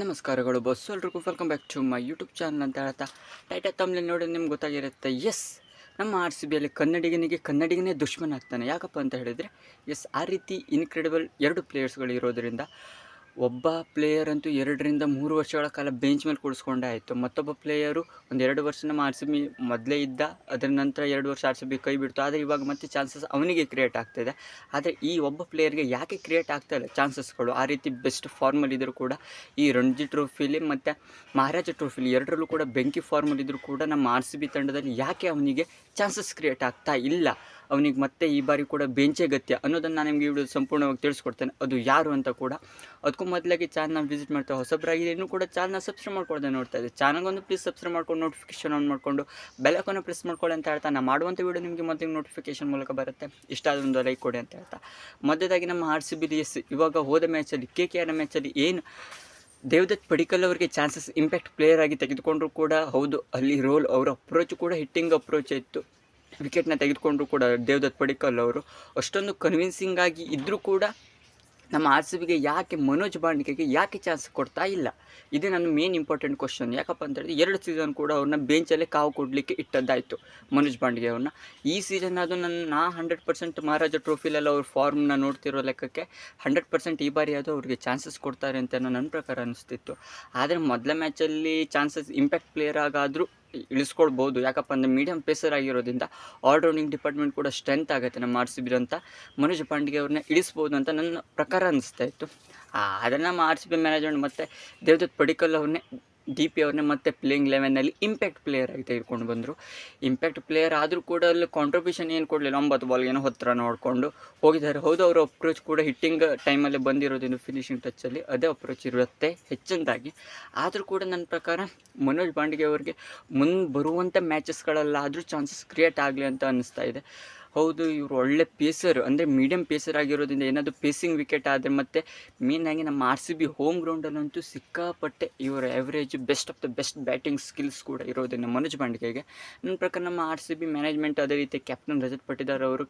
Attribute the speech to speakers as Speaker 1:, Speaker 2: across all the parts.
Speaker 1: ನಮಸ್ಕಾರಗಳು ಬಸ್ ಎಲ್ರಿಗೂ welcome back to my YouTube channel ಅಂತ ಹೇಳ್ತಾ. ಟೈಟಲ್ ತಮ್ಮಲ್ಲಿ ನೋಡಿ ನಿಮ್ಗೆ ಗೊತ್ತಾಗಿರುತ್ತೆ. ಎಸ್ ನಮ್ಮ ಆರ್ ಸಿ ಬಿಯಲ್ಲಿ ಕನ್ನಡಿಗನಿಗೆ ಕನ್ನಡಿಗನೇ ದುಶ್ಮನ್ ಆಗ್ತಾನೆ. ಯಾಕಪ್ಪ ಅಂತ ಹೇಳಿದರೆ ಎಸ್ ಆ ರೀತಿ ಇನ್ಕ್ರೆಡಿಬಲ್ ಎರಡು ಪ್ಲೇಯರ್ಸ್ಗಳು ಇರೋದರಿಂದ ಒಬ್ಬ ಪ್ಲೇಯರ್ ಅಂತೂ ಎರಡರಿಂದ ಮೂರು ವರ್ಷಗಳ ಕಾಲ ಬೆಂಚ್ ಮೇಲೆ ಕೂಡಿಸ್ಕೊಂಡೇ ಆಯಿತು. ಮತ್ತೊಬ್ಬ ಪ್ಲೇಯರು ಒಂದು ಎರಡು ವರ್ಷ ನಮ್ಮ ಆರ್ ಸಿ ಬಿ ಮೊದಲೇ ಇದ್ದ, ಅದರ ನಂತರ ಎರಡು ವರ್ಷ ಆರ್ ಸಿ ಬಿ ಕೈ ಬಿಡ್ತು. ಆದರೆ ಇವಾಗ ಮತ್ತೆ ಚಾನ್ಸಸ್ ಅವನಿಗೆ ಕ್ರಿಯೇಟ್ ಆಗ್ತಾಯಿದೆ ಆದರೆ ಈ ಒಬ್ಬ ಪ್ಲೇಯರ್ಗೆ ಯಾಕೆ ಕ್ರಿಯೇಟ್ ಆಗ್ತಾ ಇಲ್ಲ ಚಾನ್ಸಸ್ಗಳು ಆ ರೀತಿ ಬೆಸ್ಟ್ ಫಾರ್ಮಲ್ಲಿದ್ದರೂ ಕೂಡ ಈ ರಣಜಿ ಟ್ರೋಫಿಲಿ ಮತ್ತು ಮಹಾರಾಜ ಟ್ರೋಫಿಲಿ ಎರಡರಲ್ಲೂ ಕೂಡ ಬೆಂಕಿ ಫಾರ್ಮಲ್ಲಿದ್ದರೂ ಕೂಡ ನಮ್ಮ ಆರ್ ಸಿ ಬಿ ತಂಡದಲ್ಲಿ ಯಾಕೆ ಅವನಿಗೆ ಚಾನ್ಸಸ್ ಕ್ರಿಯೇಟ್ ಆಗ್ತಾ ಇಲ್ಲ? ಅವನಿಗೆ ಮತ್ತೆ ಈ ಬಾರಿ ಕೂಡ ಬೆಂಚೇ ಗತ್ಯ ಅನ್ನೋದನ್ನು ನಾನು ನಿಮಗೆ ವಿಡಿಯೋ ಸಂಪೂರ್ಣವಾಗಿ ತಿಳಿಸ್ಕೊಡ್ತೇನೆ. ಅದು ಯಾರು ಅಂತ ಕೂಡ ಅದಕ್ಕೂ ಮೊದಲಾಗಿ ಚಾನಲ್ನ ವಿಸಿಟ್ ಮಾಡ್ತಾ ಹೊಸಬ್ರಾಗಿದೆ, ಇನ್ನೂ ಕೂಡ ಚಾನಲ್ನ ಸಬ್ಸ್ಕ್ರೈಬ್ ಮಾಡ್ಕೊಳ್ದೆ ನೋಡ್ತಾ ಇದೆ ಚಾನಲ್ಗೊಂದು ಪ್ಲೀಸ್ ಸಬ್ಸ್ಕ್ರೈಬ್ ಮಾಡ್ಕೊಂಡು ನೋಟಿಫಿಕೇಶನ್ ಆನ್ ಮಾಡಿಕೊಂಡು ಬೆಲಕನ್ನು ಪ್ರೆಸ್ ಮಾಡ್ಕೊಳ್ಳಿ ಅಂತ ಹೇಳ್ತಾ ನಾನು ಮಾಡುವಂಥ ವಿಡಿಯೋ ನಿಮಗೆ ಮತ್ತೆ ನೋಟಿಫಿಕೇಶನ್ ಮೂಲಕ ಬರುತ್ತೆ. ಇಷ್ಟ ಆದ ಒಂದು ಲೈಕ್ ಕೊಡಿ ಅಂತ ಹೇಳ್ತಾ. ಮೊದಲಾಗಿ ನಮ್ಮ ಆರ್ ಸಿ ಬಿ ಎಸ್ ಇವಾಗ ಹೋದ ಮ್ಯಾಚಲ್ಲಿ ಕೆ ಕೆ ಆರ್ ಮ್ಯಾಚಲ್ಲಿ ಏನು ದೇವದತ್ ಪಡಿಕಲ್ ಅವರಿಗೆ ಚಾನ್ಸಸ್ ಇಂಪ್ಯಾಕ್ಟ್ ಪ್ಲೇಯರ್ ಆಗಿ ತೆಗೆದುಕೊಂಡ್ರು ಕೂಡ ಹೌದು. ಅಲ್ಲಿ ರೋಲ್, ಅವರ ಅಪ್ರೋಚ್ ಕೂಡ ಹಿಟ್ಟಿಂಗ್ ಅಪ್ರೋಚ್ ಇತ್ತು. ವಿಕೆಟ್ನ ತೆಗೆದುಕೊಂಡ್ರು ಕೂಡ ದೇವದತ್ ಪಡಿಕಲ್ ಅವರು. ಅಷ್ಟೊಂದು ಕನ್ವಿನ್ಸಿಂಗ್ ಆಗಿ ಇದ್ದರೂ ಕೂಡ ನಮ್ಮ ಆರ್ ಸಿ ಬಿಗೆ ಯಾಕೆ ಮನೋಜ್ ಬಾಂಡಿಗೆಗೆ ಯಾಕೆ ಚಾನ್ಸ್ ಕೊಡ್ತಾ ಇಲ್ಲ? ಇದೇ ನನ್ನ ಮೇನ್ ಇಂಪಾರ್ಟೆಂಟ್ ಕ್ವಶನ್ ಯಾಕಪ್ಪ ಅಂತ ಎರಡು ಸೀಸನ್ ಕೂಡ ಅವ್ರನ್ನ ಬೆಂಚಲ್ಲೇ ಕಾವು ಕೊಡಲಿಕ್ಕೆ ಇಟ್ಟದ್ದಾಯಿತು ಮನೋಜ್ ಬಾಂಡಿಗೆ ಅವ್ರನ್ನ. ಈ ಸೀಸನ್ ಅದು ನನ್ನ, ನಾ ಹಂಡ್ರೆಡ್ ಪರ್ಸೆಂಟ್ ಮಹಾರಾಜ ಟ್ರೋಫಿಲೆಲ್ಲ ಅವ್ರ ಫಾರ್ಮ್ನ ನೋಡ್ತಿರೋ ಲೆಕ್ಕಕ್ಕೆ ಹಂಡ್ರೆಡ್ ಪರ್ಸೆಂಟ್ ಈ ಬಾರಿ ಅದು ಅವ್ರಿಗೆ ಚಾನ್ಸಸ್ ಕೊಡ್ತಾರೆ ಅಂತ ನನ್ನ ಪ್ರಕಾರ ಅನಿಸ್ತಿತ್ತು. ಆದರೆ ಮೊದಲ ಮ್ಯಾಚಲ್ಲಿ ಚಾನ್ಸಸ್ ಇಂಪ್ಯಾಕ್ಟ್ ಪ್ಲೇಯರ್ ಆಗಾದರೂ ಇಳಿಸ್ಕೊಳ್ಬೋದು. ಯಾಕಪ್ಪ ಅಂದರೆ ಮೀಡಿಯಂ ಪೇಸರ್ ಆಗಿರೋದ್ರಿಂದ ಆಲ್ರೌಂಡಿಂಗ್ ಡಿಪಾರ್ಟ್ಮೆಂಟ್ ಕೂಡ ಸ್ಟ್ರೆಂತ್ ಆಗುತ್ತೆ ನಮ್ಮ ಆರ್ ಸಿ ಬಿ ಅಂತ. ಮನೋಜ್ ಪಾಂಡಿಗೆ ಅವ್ರನ್ನ ಇಳಿಸ್ಬೋದು ಅಂತ ನನ್ನ ಪ್ರಕಾರ ಅನ್ನಿಸ್ತಾ ಇತ್ತು. ಆದರೆ ನಮ್ಮ ಆರ್ ಸಿ ಬಿ ಮ್ಯಾನೇಜ್ಮೆಂಟ್ ಮತ್ತು ದೇವದತ್ ಪಡಿಕಲ್ ಅವ್ರನ್ನೇ ಡಿ ಪಿ ಅವ್ರನ್ನೇ ಮತ್ತೆ ಪ್ಲೇಯಿಂಗ್ ಲೆವೆನಲ್ಲಿ ಇಂಪ್ಯಾಕ್ಟ್ ಪ್ಲೇಯರ್ ಆಗಿ ತೆಗೆದುಕೊಂಡು ಬಂದರು. ಇಂಪ್ಯಾಕ್ಟ್ ಪ್ಲೇಯರ್ ಆದರೂ ಕೂಡ ಅಲ್ಲಿ ಕಾಂಟ್ರಿಬ್ಯೂಷನ್ ಏನು ಕೊಡಲಿಲ್ಲ. ಒಂಬತ್ತು ಬಾಲ್ಗೇನೋ ಹತ್ತಿರ ನೋಡಿಕೊಂಡು ಹೋಗಿದ್ದಾರೆ. ಹೌದು, ಅವರ ಅಪ್ರೋಚ್ ಕೂಡ ಹಿಟ್ಟಿಂಗ್ ಟೈಮಲ್ಲಿ ಬಂದಿರೋದೇನು ಫಿನಿಶಿಂಗ್ ಟಚ್ಚಲ್ಲಿ ಅದೇ ಅಪ್ರೋಚ್ ಇರುತ್ತೆ ಹೆಚ್ಚಿನದಾಗಿ. ಆದರೂ ಕೂಡ ನನ್ನ ಪ್ರಕಾರ ಮನೋಜ್ ಬಾಂಡಿಗೆ ಅವರಿಗೆ ಮುಂದೆ ಬರುವಂಥ ಮ್ಯಾಚಸ್ಗಳಲ್ಲಾದರೂ ಚಾನ್ಸಸ್ ಕ್ರಿಯೇಟ್ ಆಗಲಿ ಅಂತ ಅನ್ನಿಸ್ತಾ ಇದೆ. ಹೌದು, ಇವರು ಒಳ್ಳೆ ಪೇಸರ್ ಅಂದರೆ ಮೀಡಿಯಂ ಪೇಸರ್ ಆಗಿರೋದ್ರಿಂದ ಏನಾದರೂ ಪೇಸಿಂಗ್ ವಿಕೆಟ್ ಆದರೆ ಮತ್ತು ಮೇಯ್ನಾಗಿ ನಮ್ಮ ಆರ್ ಸಿ ಬಿ ಹೋಮ್ ಗ್ರೌಂಡಲ್ಲಂತೂ ಸಿಕ್ಕಾಪಟ್ಟೆ ಇವರ average best of the best batting skills ಕೂಡ ಇರೋದನ್ನು ಮನೋಜ್ ಪಾಂಡ್ಕೆಗೆ ನನ್ನ ಪ್ರಕಾರ ನಮ್ಮ ಆರ್ ಸಿ ಬಿ ಮ್ಯಾನೇಜ್ಮೆಂಟ್ ಅದೇ ರೀತಿ ಕ್ಯಾಪ್ಟನ್ ರಜತ್ ಪಟ್ಟಿದಾರ್ ಅವರು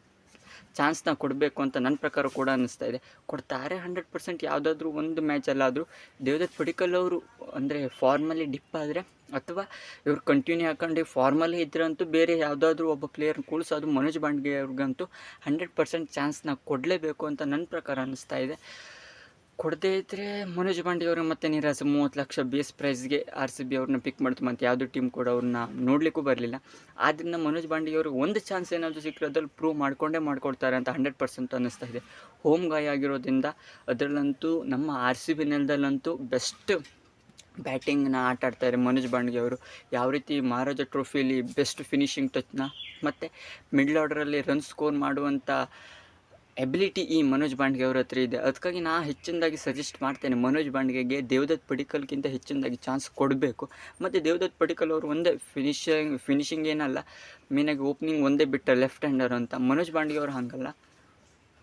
Speaker 1: ಚಾನ್ಸ್ನ ಕೊಡಬೇಕು ಅಂತ ನನ್ನ ಪ್ರಕಾರ ಕೂಡ ಅನ್ನಿಸ್ತಾ ಇದೆ. ಕೊಡ್ತಾರೆ ಹಂಡ್ರೆಡ್ ಪರ್ಸೆಂಟ್ ಯಾವುದಾದ್ರೂ ಒಂದು ಮ್ಯಾಚಲ್ಲಾದರೂ ದೇವದತ್ ಪಡಿಕಲ್ ಅವರು ಅಂದರೆ ಫಾರ್ಮಲಿ ಡಿಪ್ ಆದರೆ ಅಥವಾ ಇವರು ಕಂಟಿನ್ಯೂ ಹಾಕೊಂಡು ಫಾರ್ಮಲಿ ಇದ್ರಂತೂ ಬೇರೆ ಯಾವುದಾದ್ರೂ ಒಬ್ಬ ಪ್ಲೇಯರ್ ಕೂಳಿಸೋದು ಮನೋಜ್ ಬಾಂಡ್ಗೆ ಅವ್ರಿಗಂತೂ ಹಂಡ್ರೆಡ್ ಪರ್ಸೆಂಟ್ ಚಾನ್ಸ್ನ ಕೊಡಲೇಬೇಕು ಅಂತ ನನ್ನ ಪ್ರಕಾರ ಅನ್ನಿಸ್ತಾ ಇದೆ. ಕೊಡದೇ ಇದ್ದರೆ ಮನೋಜ್ ಬಾಂಡಿ ಅವರು ಮತ್ತೆ ನೀರಾಸ ಮೂವತ್ತು ಲಕ್ಷ ಬೇಸ್ ಪ್ರೈಸ್ಗೆ ಆರ್ ಸಿ ಬಿ ಅವ್ರನ್ನ ಪಿಕ್ ಮಾಡ್ತು. ಮತ್ತು ಯಾವುದೋ ಟೀಮ್ ಕೂಡ ಅವ್ರನ್ನ ನೋಡಲಿಕ್ಕೂ ಬರಲಿಲ್ಲ. ಆದ್ದರಿಂದ ಮನೋಜ್ ಬಾಂಡಿ ಅವರು ಒಂದು ಚಾನ್ಸ್ ಏನಾದರೂ ಸಿಕ್ಕರೆ ಅದ್ರಲ್ಲಿ ಪ್ರೂವ್ ಮಾಡಿಕೊಂಡೇ ಮಾಡ್ಕೊಡ್ತಾರೆ ಅಂತ ಹಂಡ್ರೆಡ್ ಪರ್ಸೆಂಟ್ ಅನ್ನಿಸ್ತಾ ಇದೆ. ಹೋಮ್ ಗಾಯ ಆಗಿರೋದ್ರಿಂದ ಅದರಲ್ಲಂತೂ ನಮ್ಮ ಆರ್ ಸಿ ಬಿ ನೆಲದಲ್ಲಂತೂ ಬೆಸ್ಟ್ ಬ್ಯಾಟಿಂಗ್ನ ಆಟ ಆಡ್ತಾರೆ ಮನೋಜ್ ಬಾಂಡ್ಗೆ ಅವರು. ಯಾವ ರೀತಿ ಮಹಾರಾಜ ಟ್ರೋಫಿಲಿ ಬೆಸ್ಟ್ ಫಿನಿಶಿಂಗ್ ಟಚ್ನ ಮತ್ತು ಮಿಡ್ಲ್ ಆರ್ಡರಲ್ಲಿ ರನ್ ಸ್ಕೋರ್ ಮಾಡುವಂಥ ಎಬಿಲಿಟಿ ಈ ಮನೋಜ್ ಬಾಂಡ್ಗೆ ಅವ್ರ ಹತ್ರ ಇದೆ. ಅದಕ್ಕಾಗಿ ನಾ ಹೆಚ್ಚಿನದಾಗಿ ಸಜೆಸ್ಟ್ ಮಾಡ್ತೇನೆ ಮನೋಜ್ ಬಾಂಡ್ಗೆಗೆ ದೇವದತ್ ಪಡಿಕಲ್ಗಿಂತ ಹೆಚ್ಚಿನದಾಗಿ ಚಾನ್ಸ್ ಕೊಡಬೇಕು. ಮತ್ತು ದೇವದತ್ ಪಡಿಕಲ್ ಅವರು ಒಂದೇ ಫಿನಿಶಿಂಗ್ ಫಿನಿಶಿಂಗ್ ಏನಲ್ಲ, ಮೇನಾಗಿ ಓಪನಿಂಗ್ ಒಂದೇ ಬಿಟ್ಟ ಲೆಫ್ಟ್ ಹ್ಯಾಂಡರ್ ಅಂತ. ಮನೋಜ್ ಬಾಂಡ್ಗೆ ಅವರು ಹಾಗಲ್ಲ.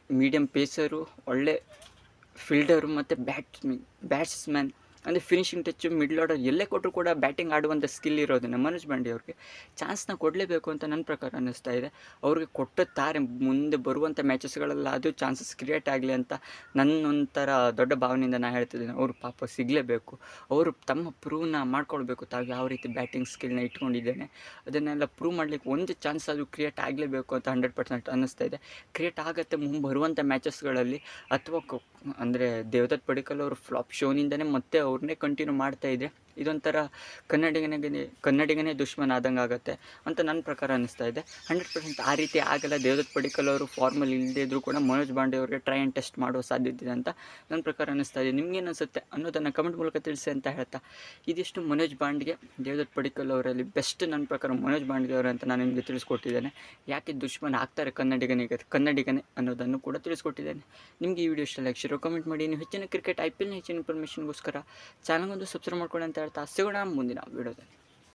Speaker 1: ಮೀಡಿಯಮ್ ಪೇಸರು ಒಳ್ಳೆ ಫೀಲ್ಡರು ಮತ್ತು ಬ್ಯಾಟ್ಸ್ಮನ್ ಬ್ಯಾಟ್ಸ್ಮ್ಯಾನ್ ಅಂದರೆ ಫಿನಿಶಿಂಗ್ ಟಚ್ಚು ಮಿಡ್ಲ್ ಆರ್ಡರ್ ಎಲ್ಲೇ ಕೊಟ್ಟರು ಕೂಡ ಬ್ಯಾಟಿಂಗ್ ಆಡುವಂಥ ಸ್ಕಿಲ್ ಇರೋದನ್ನು ಮನೋಜ್ ಬಂಡಿ ಅವ್ರಿಗೆ. ಚಾನ್ಸ್ನ ಕೊಡಲೇಬೇಕು ಅಂತ ನನ್ನ ಪ್ರಕಾರ ಅನ್ನಿಸ್ತಾ ಇದೆ. ಅವ್ರಿಗೆ ಕೊಟ್ಟುತ್ತಾರೆ, ಮುಂದೆ ಬರುವಂಥ ಮ್ಯಾಚಸ್ಗಳೆಲ್ಲ ಅದು ಚಾನ್ಸಸ್ ಕ್ರಿಯೇಟ್ ಆಗಲಿ ಅಂತ ನನ್ನೊಂಥರ ದೊಡ್ಡ ಭಾವನೆಯಿಂದ ನಾನು ಹೇಳ್ತಿದ್ದೀನಿ. ಅವರು ಪಾಪ ಸಿಗಲೇಬೇಕು. ಅವರು ತಮ್ಮ ಪ್ರೂವ್ನ ಮಾಡ್ಕೊಳ್ಬೇಕು. ತಾವು ಯಾವ ರೀತಿ ಬ್ಯಾಟಿಂಗ್ ಸ್ಕಿಲ್ನ ಇಟ್ಕೊಂಡಿದ್ದೇನೆ, ಅದನ್ನೆಲ್ಲ ಪ್ರೂವ್ ಮಾಡಲಿಕ್ಕೆ ಒಂದು ಚಾನ್ಸ್ ಅದು ಕ್ರಿಯೇಟ್ ಆಗಲೇಬೇಕು ಅಂತ ಹಂಡ್ರೆಡ್ ಪರ್ಸೆಂಟ್ ಅನ್ನಿಸ್ತಾ ಇದೆ. ಕ್ರಿಯೇಟ್ ಆಗುತ್ತೆ ಮುಂದೆ ಬರುವಂಥ ಮ್ಯಾಚಸ್ಗಳಲ್ಲಿ ಅಥವಾ ಅಂದರೆ ದೇವದತ್ ಪಡಿಕಲ್ ಅವರು ಫ್ಲಾಪ್ ಶೋನಿಂದನೇ ಮತ್ತೆ ಅವ್ರನ್ನೇ ಕಂಟಿನ್ಯೂ ಮಾಡ್ತಾ ಇದ್ದರೆ ಇದೊಂಥರ ಕನ್ನಡಿಗನಿಗೆ ಕನ್ನಡಿಗನೇ ದುಶ್ಮನ್ ಆದಂಗೆ ಆಗುತ್ತೆ ಅಂತ ನನ್ನ ಪ್ರಕಾರ ಅನ್ನಿಸ್ತಾ ಇದೆ. ಹಂಡ್ರೆಡ್ ಪರ್ಸೆಂಟ್ ಆ ರೀತಿ ಆಗಲ್ಲ. ದೇವದತ್ ಪಡಿಕಲ್ ಅವರು ಫಾರ್ಮಲ್ ಇಲ್ಲದೇ ಇದ್ದರೂ ಕೂಡ ಮನೋಜ್ ಬಾಂಡೆ ಅವರಿಗೆ ಟ್ರೈ ಆ್ಯಂಡ್ ಟೆಸ್ಟ್ ಮಾಡುವ ಸಾಧ್ಯತೆ ಇದೆ ಅಂತ ನನ್ನ ಪ್ರಕಾರ ಅನ್ನಿಸ್ತಾ ಇದೆ. ನಿಮ್ಗೇನು ಅನಿಸುತ್ತೆ ಅನ್ನೋದನ್ನು ಕಮೆಂಟ್ ಮೂಲಕ ತಿಳಿಸಿ ಅಂತ ಹೇಳ್ತಾ. ಇದಿಷ್ಟು ಮನೋಜ್ ಬಾಂಡ್ಗೆ, ದೇವದತ್ ಪಡಿಕಲ್ ಅವರಲ್ಲಿ ಬೆಸ್ಟ್ ನನ್ನ ಪ್ರಕಾರ ಮನೋಜ್ ಬಾಂಡ್ಗೆ ಅವರು ಅಂತ ನಾನು ನಿಮಗೆ ತಿಳಿಸ್ಕೊಟ್ಟಿದ್ದೇನೆ. ಯಾಕೆ ದುಶ್ಮನ್ ಆಗ್ತಾರೆ ಕನ್ನಡಿಗನಿಗೆ, ಕನ್ನಡಿಗನೇ ಅನ್ನೋದನ್ನು ಕೂಡ ತಿಳಿಸ್ಕೊಟ್ಟಿದ್ದೇನೆ. ನಿಮಗೆ ಈ ವಿಡಿಯೋ ಇಷ್ಟ, ಲೈಕ್, ಶಿರೋ, ಕಮೆಂಟ್ ಮಾಡಿ. ನೀವು ಹೆಚ್ಚಿನ ಕ್ರಿಕೆಟ್, ಐ ಪಿ ಎಲ್ನ ಹೆಚ್ಚಿನ ಇನ್ಫಾರ್ಮೇಷನ್ಗೋಸ್ಕರ ಚಾನಲ್ಗೊಂದು ಸಬ್ಸ್ಕ್ರೈಬ್ ಮಾಡ್ಕೊಳ್ಳಿ ಅಂತ ಹೇಳ್ತಾ ಸಿಗೋಣ ಮುಂದಿನ ವಿಡಿಯೋದಲ್ಲಿ.